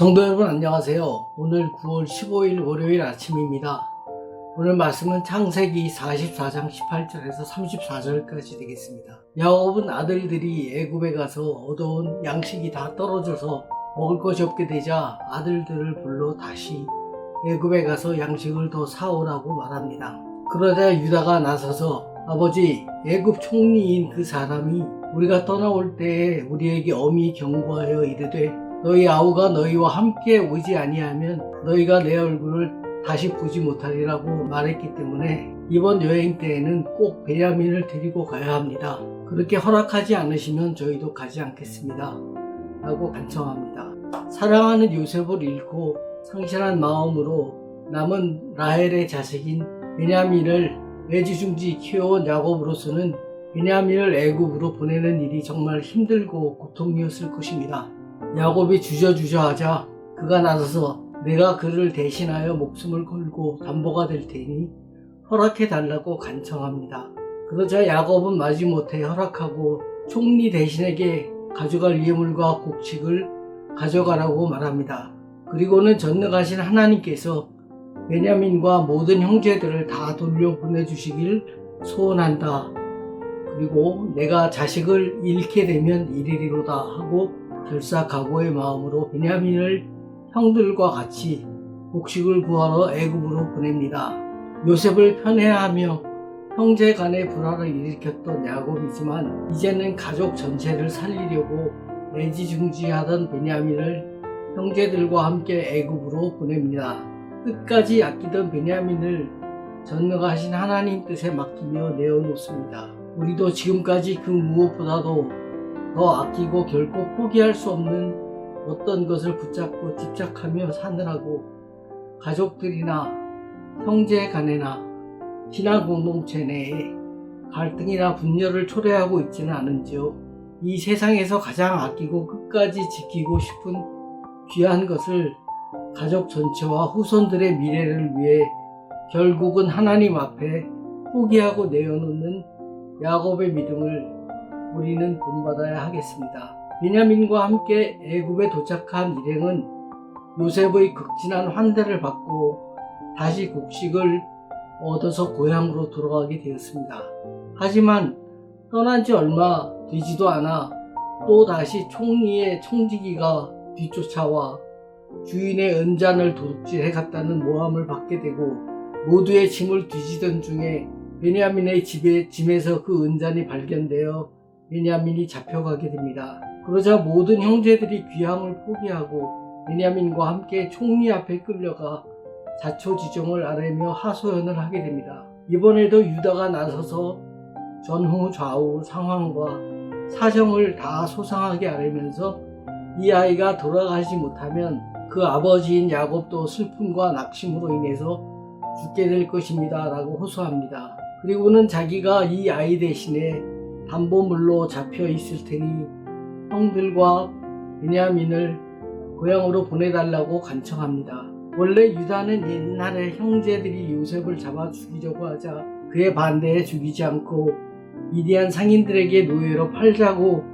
성도 여러분 안녕하세요. 오늘 9월 15일 월요일 아침입니다. 오늘 말씀은 창세기 44장 18절에서 34절까지 되겠습니다. 야곱은 아들들이 애굽에 가서 얻어온 양식이 다 떨어져서 먹을 것이 없게 되자 아들들을 불러 다시 애굽에 가서 양식을 더 사오라고 말합니다. 그러자 유다가 나서서 아버지 애굽 총리인 그 사람이 우리가 떠나올 때에 우리에게 엄히 경고하여 이르되 너희 아우가 너희와 함께 오지 아니하면 너희가 내 얼굴을 다시 보지 못하리라고 말했기 때문에 이번 여행 때에는 꼭 베냐민을 데리고 가야 합니다. 그렇게 허락하지 않으시면 저희도 가지 않겠습니다. 라고 간청합니다. 사랑하는 요셉을 잃고 상실한 마음으로 남은 라헬의 자식인 베냐민을 애지중지 키워온 야곱으로서는 베냐민을 애굽으로 보내는 일이 정말 힘들고 고통이었을 것입니다. 야곱이 주저주저 하자 그가 나서서 내가 그를 대신하여 목숨을 걸고 담보가 될 테니 허락해 달라고 간청합니다. 그러자 야곱은 마지못해 허락하고 총리 대신에게 가져갈 예물과 곡식을 가져가라고 말합니다. 그리고는 전능하신 하나님께서 베냐민과 모든 형제들을 다 돌려 보내주시길 소원한다. 그리고 내가 자식을 잃게 되면 이르리로다 하고 결사 각오의 마음으로 베냐민을 형들과 같이 곡식을 구하러 애굽으로 보냅니다. 요셉을 편애하며 형제 간의 불화를 일으켰던 야곱이지만 이제는 가족 전체를 살리려고 애지중지하던 베냐민을 형제들과 함께 애굽으로 보냅니다. 끝까지 아끼던 베냐민을 전능하신 하나님 뜻에 맡기며 내어놓습니다. 우리도 지금까지 그 무엇보다도 더 아끼고 결코 포기할 수 없는 어떤 것을 붙잡고 집착하며 사느라고 가족들이나 형제 간에나 신앙 공동체 내에 갈등이나 분열을 초래하고 있지는 않은지요. 이 세상에서 가장 아끼고 끝까지 지키고 싶은 귀한 것을 가족 전체와 후손들의 미래를 위해 결국은 하나님 앞에 포기하고 내어놓는 야곱의 믿음을 우리는 본받아야 하겠습니다. 베냐민과 함께 애굽에 도착한 일행은 요셉의 극진한 환대를 받고 다시 곡식을 얻어서 고향으로 돌아가게 되었습니다. 하지만 떠난 지 얼마 되지도 않아 또 다시 총리의 청지기가 뒤쫓아와 주인의 은잔을 도둑질해 갔다는 모함을 받게 되고 모두의 짐을 뒤지던 중에 베냐민의 집에 짐에서 그 은잔이 발견되어 베냐민이 잡혀가게 됩니다. 그러자 모든 형제들이 귀향을 포기하고 베냐민과 함께 총리 앞에 끌려가 자초지종을 아뢰며 하소연을 하게 됩니다. 이번에도 유다가 나서서 전후 좌우 상황과 사정을 다 소상하게 아뢰면서 이 아이가 돌아가지 못하면 그 아버지인 야곱도 슬픔과 낙심으로 인해서 죽게 될 것입니다. 라고 호소합니다. 그리고는 자기가 이 아이 대신에 담보물로 잡혀 있을 테니 형들과 베냐민을 고향으로 보내달라고 간청합니다. 원래 유다는 옛날에 형제들이 요셉을 잡아 죽이려고 하자 그에 반대해 죽이지 않고 미디안 상인들에게 노예로 팔자고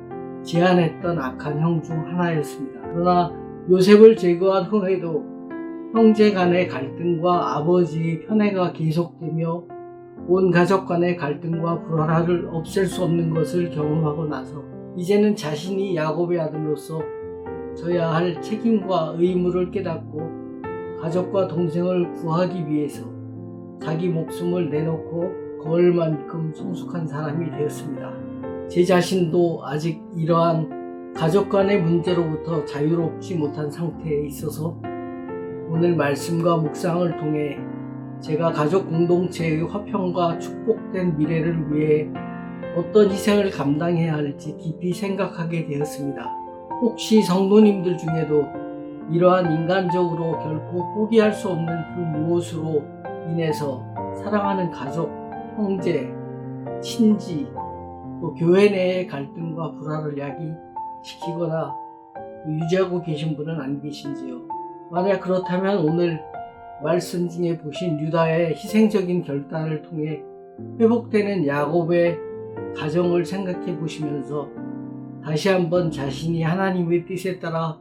제안했던 악한 형 중 하나였습니다. 그러나 요셉을 제거한 후에도 형제 간의 갈등과 아버지의 편애가 계속되며 온 가족 간의 갈등과 불화를 없앨 수 없는 것을 경험하고 나서 이제는 자신이 야곱의 아들로서 져야 할 책임과 의무를 깨닫고 가족과 동생을 구하기 위해서 자기 목숨을 내놓고 거울 만큼 성숙한 사람이 되었습니다. 제 자신도 아직 이러한 가족 간의 문제로부터 자유롭지 못한 상태에 있어서 오늘 말씀과 묵상을 통해 제가 가족 공동체의 화평과 축복된 미래를 위해 어떤 희생을 감당해야 할지 깊이 생각하게 되었습니다. 혹시 성도님들 중에도 이러한 인간적으로 결코 포기할 수 없는 그 무엇으로 인해서 사랑하는 가족, 형제, 친지, 또 교회 내의 갈등과 불화를 야기시키거나 유지하고 계신 분은 안 계신지요? 만약 그렇다면 오늘 말씀 중에 보신 유다의 희생적인 결단을 통해 회복되는 야곱의 가정을 생각해 보시면서 다시 한번 자신이 하나님의 뜻에 따라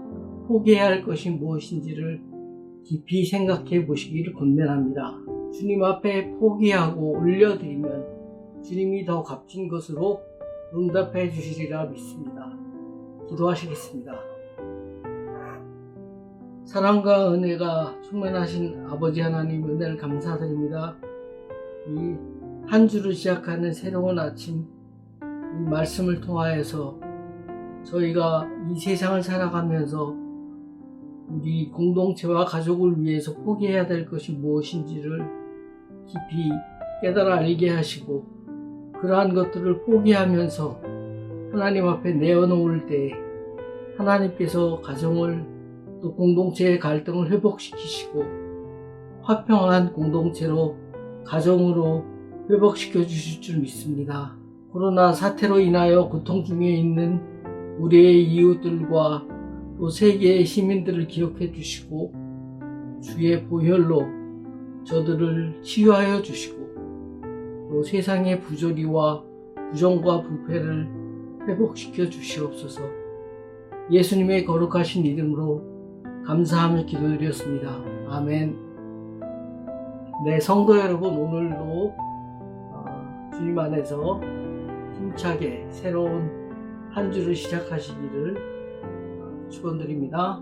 포기해야 할 것이 무엇인지를 깊이 생각해 보시기를 권면합니다. 주님 앞에 포기하고 올려드리면 주님이 더 값진 것으로 응답해 주시리라 믿습니다. 기도하시겠습니다. 사랑과 은혜가 충만하신 아버지 하나님 은혜를 감사드립니다. 이 한 주를 시작하는 새로운 아침 이 말씀을 통하여서 저희가 이 세상을 살아가면서 우리 공동체와 가족을 위해서 포기해야 될 것이 무엇인지를 깊이 깨달아 알게 하시고 그러한 것들을 포기하면서 하나님 앞에 내어놓을 때 하나님께서 가정을 또 공동체의 갈등을 회복시키시고 화평한 공동체로 가정으로 회복시켜 주실 줄 믿습니다. 코로나 사태로 인하여 고통 중에 있는 우리의 이웃들과 또 세계의 시민들을 기억해 주시고 주의 보혈로 저들을 치유하여 주시고 또 세상의 부조리와 부정과 부패를 회복시켜 주시옵소서 예수님의 거룩하신 이름으로 감사함을 기도드렸습니다. 아멘. 네, 성도 여러분, 오늘도 어, 주님 안에서 힘차게 새로운 한 주를 시작하시기를 축원드립니다.